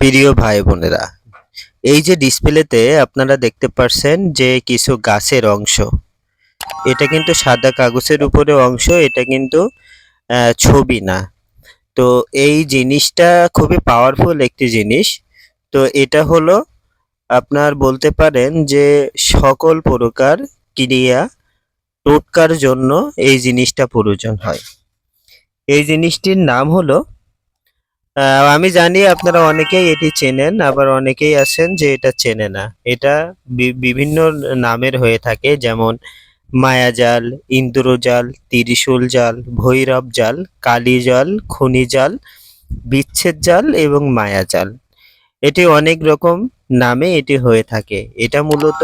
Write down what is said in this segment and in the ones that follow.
প্রিয় ভাই বোনেরা, এই যে ডিসপ্লেতে আপনারা দেখতে পারছেন যে কিছু গাছের অংশ। এটা কিন্তু সাদা কাগজের উপরে অংশ, এটা কিন্তু ছবি না। তো এই জিনিসটা খুবই পাওয়ারফুল একটি জিনিস। তো এটা হলো আপনার বলতে পারেন যে সকল প্রকার ক্রিয়া টোটকার জন্য এই জিনিসটা প্রয়োজন হয়। এই জিনিসটির নাম হলো আমি জানি আপনারা অনেকেই এটি চেনেন, আবার অনেকেই আছেন যে এটা চেনে না। এটা বিভিন্ন নামের হয়ে থাকে, যেমন মায়াজাল, ইন্দ্রজাল, ত্রিশূল জাল, ভৈরব জাল, কালী জাল, খনি জাল, বিচ্ছেদ জাল এবং মায়াজাল এটি অনেক রকম নামে এটি হয়ে থাকে। এটা মূলত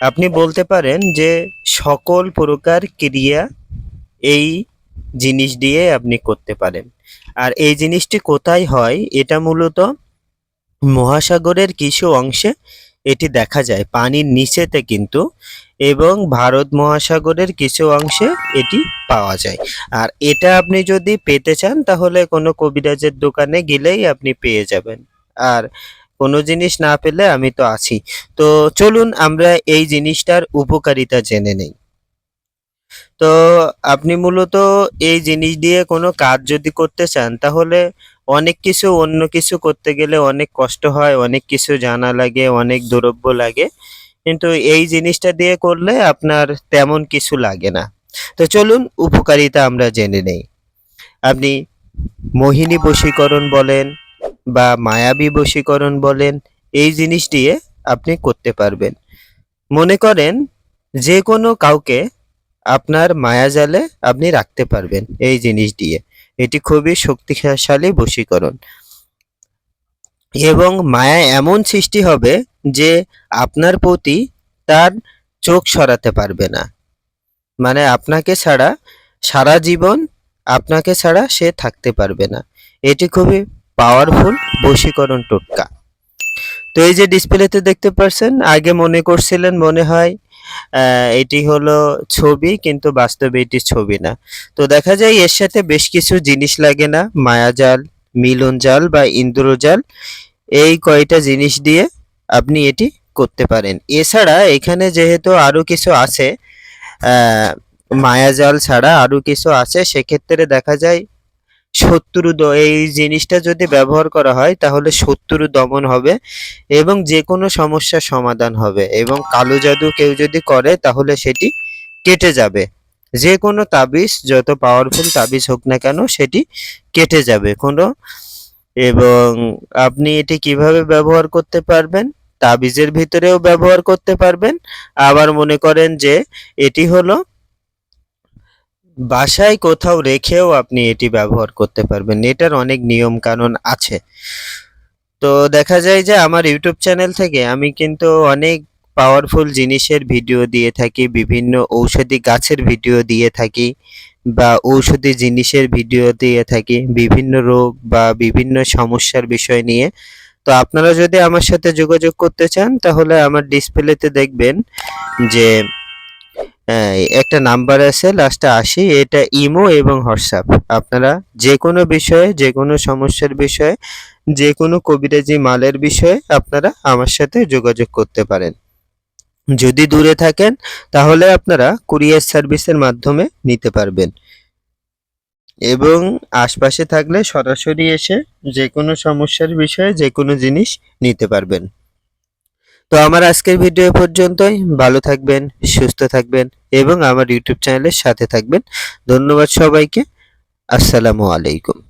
আপনি বলতে পারেন যে সকল প্রকার ক্রিয়া এই জিনিস দিয়ে আপনি করতে পারেন। আর এই জিনিসটি কোথায় হয়? এটা মূলত মহাসাগরের কিছু অংশে এটি দেখা যায়, পানির নিচেতে কিন্তু, এবং ভারত মহাসাগরের কিছু অংশে এটি পাওয়া যায়। আর এটা আপনি যদি পেতে চান, তাহলে কোনো কবিরাজের দোকানে গেলেই আপনি পেয়ে যাবেন। আর কোনো জিনিস না পেলে আমি তো আছি। তো চলুন আমরা এই জিনিসটার উপকারিতা জেনে নেই। তো আপনি মূলত এই জিনিস দিয়ে কোনো কাজ যদি করতে চান, তাহলে অনেক কিছু অন্য কিছু করতে গেলে অনেক কষ্ট হয়, অনেক কিছু জানা লাগে, অনেক দ্রব্য লাগে। কিন্তু এই জিনিসটা দিয়ে করলে আপনার তেমন কিছু লাগে না। তো চলুন উপকারিতা আমরা জেনে নেই। আপনি মোহিনী বশীকরণ বলেন বা মায়াবী বশীকরণ বলেন, এই জিনিস দিয়ে আপনি করতে পারবেন। মনে করেন যে কোনো কাউকে আপনার মায়াজালে আপনি রাখতে পারবেন এই জিনিস দিয়ে। এটি খুবই শক্তিশালী বশীকরণ। এবং মায়া এমন সৃষ্টি হবে যে আপনার প্রতি তার চোখ সরাতে পারবে না। মানে আপনাকে ছাড়া সারা জীবন আপনাকে ছাড়া সে থাকতে পারবে না। এটি খুবই পাওয়ারফুল বশীকরণ টোটকা। তো এই যে ডিসপ্লেতে দেখতে পাচ্ছেন আগে মনে করছিলেন মনে হয় এটি হলো ছবি, কিন্তু বাস্তবে এটি ছবি না। তো দেখা যায় এর সাথে বেশ কিছু জিনিস লাগে না, মায়াজাল, মিলন জাল বা ইন্দ্রজাল এই কয়টা জিনিস দিয়ে আপনি এটি করতে পারেন। এছাড়া এখানে যেহেতু আরও কিছু আছে মায়াজাল ছাড়া আরও কিছু আছে, সেক্ষেত্রে দেখা যায় শত্রু এই জিনিসটা যদি ব্যবহার করা হয়, তাহলে শত্রু দমন হবে এবং যে কোনো সমস্যার সমাধান হবে এবং কালো জাদু কেউ যদি করে, তাহলে সেটি কেটে যাবে। যে কোনো তাবিজ, যত পাওয়ারফুল তাবিজ হোক না কেন, সেটি কেটে যাবে কোনো। এবং আপনি এটি কীভাবে ব্যবহার করতে পারবেন? তাবিজের ভিতরেও ব্যবহার করতে পারবেন। আবার মনে করেন যে এটি হলো বাসায় কোথাও রেখেও আপনি এটি ব্যবহার করতে পারবেন। এটার অনেক নিয়ম কানুন আছে। তো দেখা যায় যে আমার ইউটিউব চ্যানেল থেকে আমি কিন্তু অনেক পাওয়ারফুল জিনিসের ভিডিও দিয়ে থাকি, বিভিন্ন ঔষধি গাছের ভিডিও দিয়ে থাকি বা ঔষধি জিনিসের ভিডিও দিয়ে থাকি, বিভিন্ন রোগ বা বিভিন্ন সমস্যার বিষয় নিয়ে। তো আপনারা যদি আমার সাথে যোগাযোগ করতে চান, তাহলে আমার ডিসপ্লেতে দেখবেন যে একটা নাম্বার আছে লাস্টে আশি এটা ইমো এবং হোয়াটসঅ্যাপ। আপনারা যে কোনো বিষয়ে যে কোনো সমস্যার বিষয়ে যে কোনো কবিরাজি মালের বিষয়ে আপনারা আমার সাথে যোগাযোগ করতে পারেন। যদি দূরে থাকেন, তাহলে আপনারা কুরিয়ার সার্ভিসের মাধ্যমে নিতে পারবেন। এবং আশপাশে থাকলে সরাসরি এসে যে কোনো সমস্যার বিষয়ে যে কোনো জিনিস নিতে পারবেন। তো আমার আজকের ভিডিও পর্যন্তই। ভালো থাকবেন, সুস্থ থাকবেন। এবং আমার ইউটিউব চ্যানেলের সাথে থাকবেন। ধন্যবাদ সবাইকে। আসসালামু আলাইকুম।